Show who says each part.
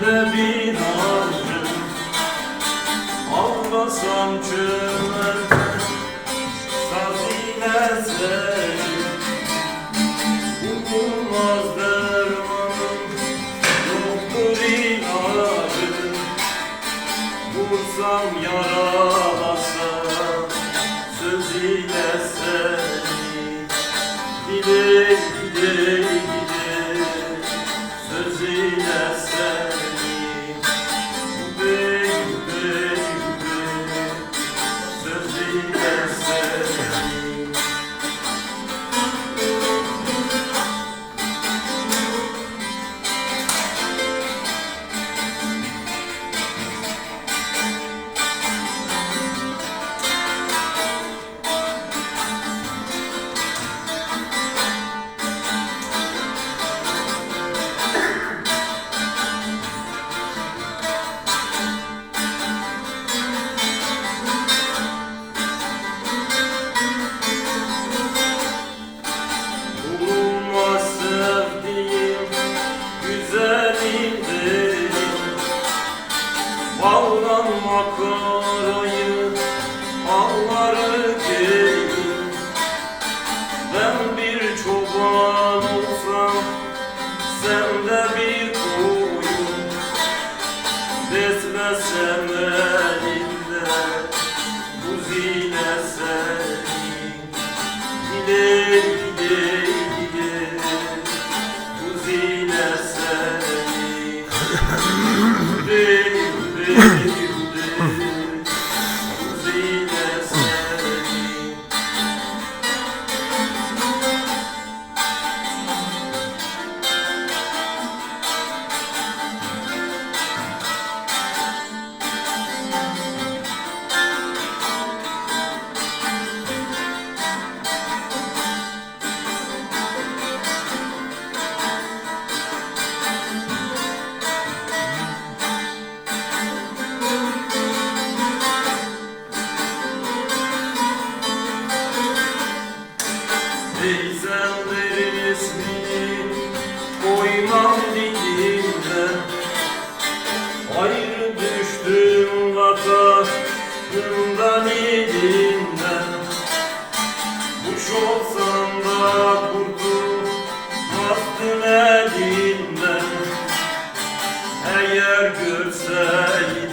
Speaker 1: Gönlümde bir arzu Ağlasam çömelmez Saz ile seni Umulmaz dermanım. Yoktur ilacım Vursam yaralasam Söz seni dile dile güzelindir Baldan makarayı anları gelin Ben bir çoban olsam Sen de bir Teyzemlerin ismini koymam dilimde Ayrı düştüm vatanımdan elimden Kuş olsam da kurtulmazdım elinden Eğer görseydin